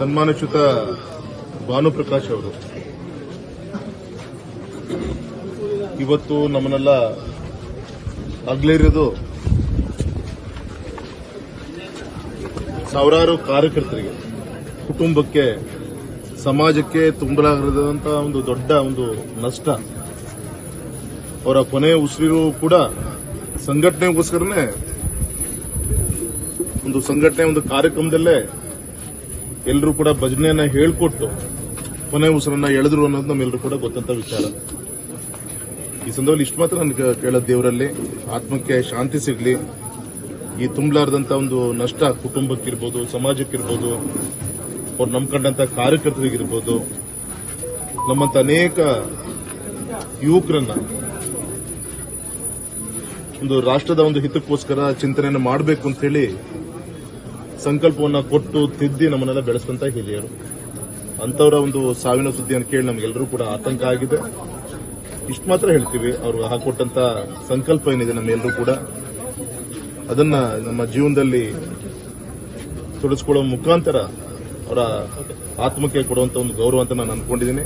ಸನ್ಮಾನಚ್ಯುತ ಭಾನುಪ್ರಕಾಶ್ ಅವರು. ಇವತ್ತು ನಮ್ಮನ್ನೆಲ್ಲ ಆಗ್ಲಿರೋದು ಸಾವಿರಾರು ಕಾರ್ಯಕರ್ತರಿಗೆ, ಕುಟುಂಬಕ್ಕೆ, ಸಮಾಜಕ್ಕೆ ತುಂಬಲಾಗಿರದಂತ ಒಂದು ದೊಡ್ಡ ಒಂದು ನಷ್ಟ. ಅವರ ಕೊನೆಯ ಉಸಿರು ಕೂಡ ಸಂಘಟನೆಗೋಸ್ಕರನೇ, ಒಂದು ಸಂಘಟನೆ, ಒಂದು ಕಾರ್ಯಕ್ರಮದಲ್ಲೇ ಎಲ್ಲರೂ ಕೂಡ ಭಜನೆಯನ್ನ ಹೇಳ್ಕೊಟ್ಟು ಕೊನೆ ಉಸಿರನ್ನ ಎಳೆದ್ರು ಅನ್ನೋದು ನಮ್ಮೆಲ್ಲರೂ ಕೂಡ ಗೊತ್ತಂತ ವಿಚಾರ. ಈ ಸಂದರ್ಭದಲ್ಲಿ ಇಷ್ಟು ಮಾತ್ರ ನನಗೆ ಕೇಳೋದು ದೇವರಲ್ಲಿ. ಆತ್ಮಕ್ಕೆ ಶಾಂತಿ ಸಿಗಲಿ. ಈ ತುಂಬಲಾರದಂತ ಒಂದು ನಷ್ಟ ಕುಟುಂಬಕ್ಕಿರ್ಬೋದು, ಸಮಾಜಕ್ಕಿರ್ಬೋದು, ಅವ್ರು ನಂಬ್ಕೊಂಡಂತ ಕಾರ್ಯಕರ್ತರಿಗಿರ್ಬೋದು, ನಮ್ಮಂತ ಅನೇಕ ಯುವಕರನ್ನ ಒಂದು ರಾಷ್ಟ್ರದ ಒಂದು ಹಿತಕ್ಕೋಸ್ಕರ ಚಿಂತನೆಯನ್ನು ಮಾಡಬೇಕು ಅಂತ ಹೇಳಿ ಸಂಕಲ್ಪವನ್ನ ಕೊಟ್ಟು ತಿದ್ದಿ ನಮ್ಮನ್ನೆಲ್ಲ ಬೆಳೆಸುವಂತ ಹಿರಿಯರು. ಅಂತವರ ಒಂದು ಸಾವಿನ ಸುದ್ದಿಯನ್ನು ಕೇಳಿ ನಮಗೆಲ್ಲರೂ ಕೂಡ ಆತಂಕ ಆಗಿದೆ. ಇಷ್ಟು ಮಾತ್ರ ಹೇಳ್ತೀವಿ, ಅವರು ಹಾಕೊಟ್ಟಂತ ಸಂಕಲ್ಪ ಏನಿದೆ ನಮ್ಮೆಲ್ಲರೂ ಕೂಡ. ಅದನ್ನ ನಮ್ಮ ಜೀವನದಲ್ಲಿ ತೊಡಸ್ಕೊಳ್ಳೋ ಮುಖಾಂತರ ಅವರ ಆತ್ಮಕ್ಕೆ ಕೊಡುವಂತ ಒಂದು ಗೌರವ ಅಂತ ನಾನು ಅನ್ಕೊಂಡಿದ್ದೀನಿ.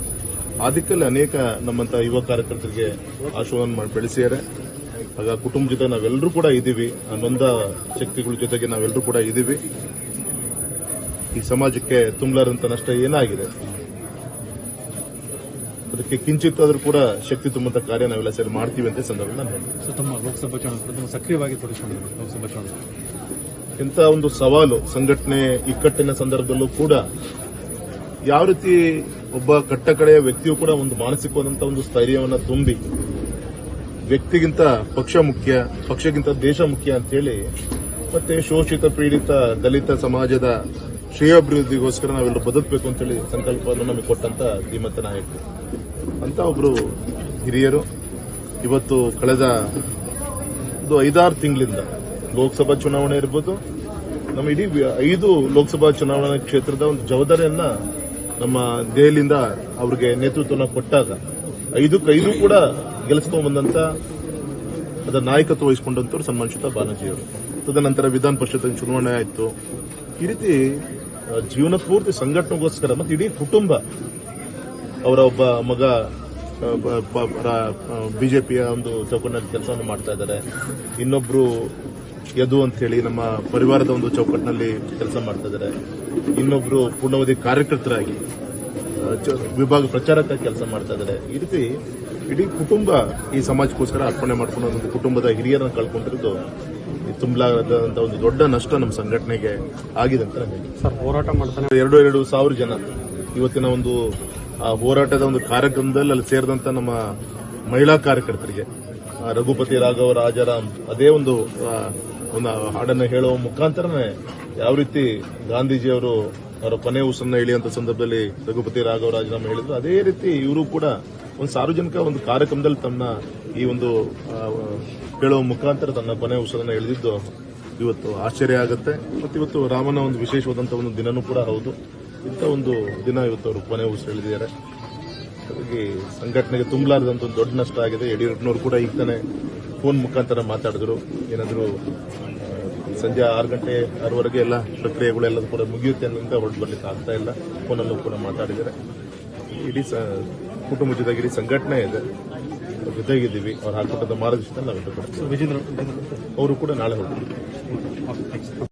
ಅದಕ್ಕಲ್ಲಿ ಅನೇಕ ನಮ್ಮಂತ ಯುವ ಕಾರ್ಯಕರ್ತರಿಗೆ ಆಶೋವನ್ನು ಮಾಡಿ ಬೆಳೆಸಿದ್ದಾರೆ. ಆಗ ಕುಟುಂಬ ಜೊತೆ ನಾವೆಲ್ಲರೂ ಕೂಡ ಇದ್ದೀವಿ. ಆ ನೊಂದ ಶಕ್ತಿಗಳ ಜೊತೆಗೆ ನಾವೆಲ್ಲರೂ ಕೂಡ ಇದ್ದೀವಿ. ಈ ಸಮಾಜಕ್ಕೆ ತುಂಬಲಾರಂತ ನಷ್ಟ ಏನಾಗಿದೆ? ಅದಕ್ಕೆ ಕಿಂಚಿತ್ ಆದರೂ ಕೂಡ ಶಕ್ತಿ ತುಂಬಂತ ಕಾರ್ಯ ನಾವೆಲ್ಲ ಸೇರಿ ಮಾಡ್ತೀವಿ ಅಂತ ಸಂದರ್ಭ ತಮ್ಮ ಲೋಕಸಭಾ ಚುನಾವಣೆ ಸಕ್ರಿಯವಾಗಿ ತೊಡಗಿಸಿಕೊಂಡಿದ್ದಾರೆ ಲೋಕಸಭಾ ಚುನಾವಣೆ. ಎಂತ ಒಂದು ಸವಾಲು ಸಂಘಟನೆ ಇಕ್ಕಟ್ಟಿನ ಸಂದರ್ಭದಲ್ಲೂ ಕೂಡ ಯಾವ ರೀತಿ ಒಬ್ಬ ಕಟ್ಟಕಡೆಯ ವ್ಯಕ್ತಿಯು ಕೂಡ ಒಂದು ಮಾನಸಿಕವಾದಂತಹ ಒಂದು ಸ್ಥೈರ್ಯವನ್ನು ತುಂಬಿ ವ್ಯಕ್ತಿಗಿಂತ ಪಕ್ಷ ಮುಖ್ಯ, ಪಕ್ಷಕ್ಕಿಂತ ದೇಶ ಮುಖ್ಯ ಅಂತ ಹೇಳಿ ಮತ್ತೆ ಶೋಷಿತ ಪೀಡಿತ ದಲಿತ ಸಮಾಜದ ಶ್ರೇಯಾಭಿವೃದ್ಧಿಗೋಸ್ಕರ ನಾವೆಲ್ಲರೂ ಬದುಕಬೇಕು ಅಂತೇಳಿ ಸಂಕಲ್ಪವನ್ನು ನಮಗೆ ಕೊಟ್ಟಂತ ಧೀಮಂತ ನಾಯಕರು ಅಂತ ಒಬ್ರು ಹಿರಿಯರು ಇವತ್ತು ಕಳೆದ ಒಂದು ಐದಾರು ತಿಂಗಳಿಂದ ಲೋಕಸಭಾ ಚುನಾವಣೆ ಇರ್ಬೋದು, ನಮ್ಮ ಇಡೀ ಐದು ಲೋಕಸಭಾ ಚುನಾವಣಾ ಕ್ಷೇತ್ರದ ಒಂದು ಜವಾಬ್ದಾರಿಯನ್ನ ನಮ್ಮ ದೆಹಲಿಯಿಂದ ಅವ್ರಿಗೆ ನೇತೃತ್ವನ ಕೊಟ್ಟಾಗ ಐದಕ್ಕೈದು ಕೂಡ ಗೆಲ್ಲಿಸ್ಕೊಂಡ್ ಬಂದಂತ ಅದರ ನಾಯಕತ್ವ ವಹಿಸಿಕೊಂಡಂತವ್ರು ಸನ್ಮಾನಿಸಿದ ಬಾಲಾಜಿಯವರು. ತದನಂತರ ವಿಧಾನ ಪರಿಷತ್ ಚುನಾವಣೆ ಆಯಿತು. ಈ ರೀತಿ ಜೀವನ ಪೂರ್ತಿ ಸಂಘಟನೆಗೋಸ್ಕರ ಮತ್ತೆ ಇಡೀ ಕುಟುಂಬ ಅವರ ಒಬ್ಬ ಮಗ ಬಿಜೆಪಿಯ ಒಂದು ಚೌಕಟ್ಟಿನಲ್ಲಿ ಕೆಲಸವನ್ನು ಮಾಡ್ತಾ ಇದ್ದಾರೆ. ಇನ್ನೊಬ್ರು ಯದು ಅಂತ ಹೇಳಿ ನಮ್ಮ ಪರಿವಾರದ ಒಂದು ಚೌಕಟ್ಟಿನಲ್ಲಿ ಕೆಲಸ ಮಾಡ್ತಾ ಇದ್ದಾರೆ. ಇನ್ನೊಬ್ರು ಪೂರ್ಣಾವಧಿ ಕಾರ್ಯಕರ್ತರಾಗಿ ವಿಭಾಗ ಪ್ರಚಾರಕ್ಕಾಗಿ ಕೆಲಸ ಮಾಡ್ತಾ ಇದ್ದಾರೆ. ಈ ರೀತಿ ಇಡೀ ಕುಟುಂಬ ಈ ಸಮಾಜಕ್ಕೋಸ್ಕರ ಅರ್ಪಣೆ ಮಾಡ್ಕೊಂಡು ಒಂದು ಕುಟುಂಬದ ಹಿರಿಯರನ್ನು ಕಳ್ಕೊಂಡಿರೋದು ತುಂಬಲಾಗದಂತ ಒಂದು ದೊಡ್ಡ ನಷ್ಟ ನಮ್ಮ ಸಂಘಟನೆಗೆ ಆಗಿದೆ ಅಂತ ಸರ್ ಹೋರಾಟ ಮಾಡ್ತಾನೆ. ಎರಡು ಎರಡು ಸಾವಿರ ಜನ ಇವತ್ತಿನ ಒಂದು ಆ ಹೋರಾಟದ ಒಂದು ಕಾರ್ಯಕ್ರಮದಲ್ಲಿ ಅಲ್ಲಿ ಸೇರಿದಂತ ನಮ್ಮ ಮಹಿಳಾ ಕಾರ್ಯಕರ್ತರಿಗೆ ರಘುಪತಿ ರಾಘವ ರಾಜಾರಾಮ್ ಅದೇ ಒಂದು ಒಂದು ಹಾಡನ್ನು ಹೇಳುವ ಮುಖಾಂತರನೇ ಯಾವ ರೀತಿ ಗಾಂಧೀಜಿಯವರು ಅವರ ಕೊನೆ ಉಸಿರನ್ನ ಇಳಿಯುವಂತ ಸಂದರ್ಭದಲ್ಲಿ ರಘುಪತಿ ರಾಘವ ರಾಜೀನಾಮೆ ಹೇಳಿದ್ರು, ಅದೇ ರೀತಿ ಇವರು ಕೂಡ ಒಂದು ಸಾರ್ವಜನಿಕ ಒಂದು ಕಾರ್ಯಕ್ರಮದಲ್ಲಿ ತನ್ನ ಈ ಒಂದು ಹೇಳುವ ಮುಖಾಂತರ ತನ್ನ ಕೊನೆ ಉಸಿರನ್ನ ಎಳೆದಿದ್ದು ಇವತ್ತು ಆಶ್ಚರ್ಯ ಆಗುತ್ತೆ. ಮತ್ತು ಇವತ್ತು ರಾಮನ ಒಂದು ವಿಶೇಷವಾದಂಥ ಒಂದು ದಿನನೂ ಕೂಡ ಹೌದು. ಇಂಥ ಒಂದು ದಿನ ಇವತ್ತು ಅವರು ಕೊನೆ ಉಸಿರು ಎಳೆದಿದ್ದಾರೆ. ಹಾಗಾಗಿ ಸಂಘಟನೆಗೆ ತುಂಬಲಾರದಂತ ಒಂದು ದೊಡ್ಡ ನಷ್ಟ ಆಗಿದೆ. ಯಡಿಯೂರಪ್ಪನವರು ಕೂಡ ಈಗ ತಾನೆ ಫೋನ್ ಮುಖಾಂತರ ಮಾತಾಡಿದ್ರು. ಏನಾದರೂ ಸಂಜೆ ಆರು ಗಂಟೆ ಆರವರೆಗೆ ಎಲ್ಲ ಪ್ರಕ್ರಿಯೆಗಳೆಲ್ಲ ಕೂಡ ಮುಗಿಯುತ್ತೆ ಅನ್ನೋಂತ ಹೊರಟು ಬರ್ಲಿಕ್ಕೆ ಆಗ್ತಾ ಇಲ್ಲ. ಫೋನಲ್ಲೂ ಕೂಡ ಮಾತಾಡಿದ್ದಾರೆ. ಇಡೀ ಸ- ಕುಟುಂಬ ಜೊತೆಗೆ ಇಡೀ ಸಂಘಟನೆ ಇದೆ. ಜೊತೆಗಿದ್ದೀವಿ. ಅವ್ರು ಹಾಕೊಟ್ಟಂತ ಮಾರ್ಗದರ್ಶನ ನಾವು ಅವರು ಕೂಡ ನಾಳೆ ಹೋಗ್ತೀವಿ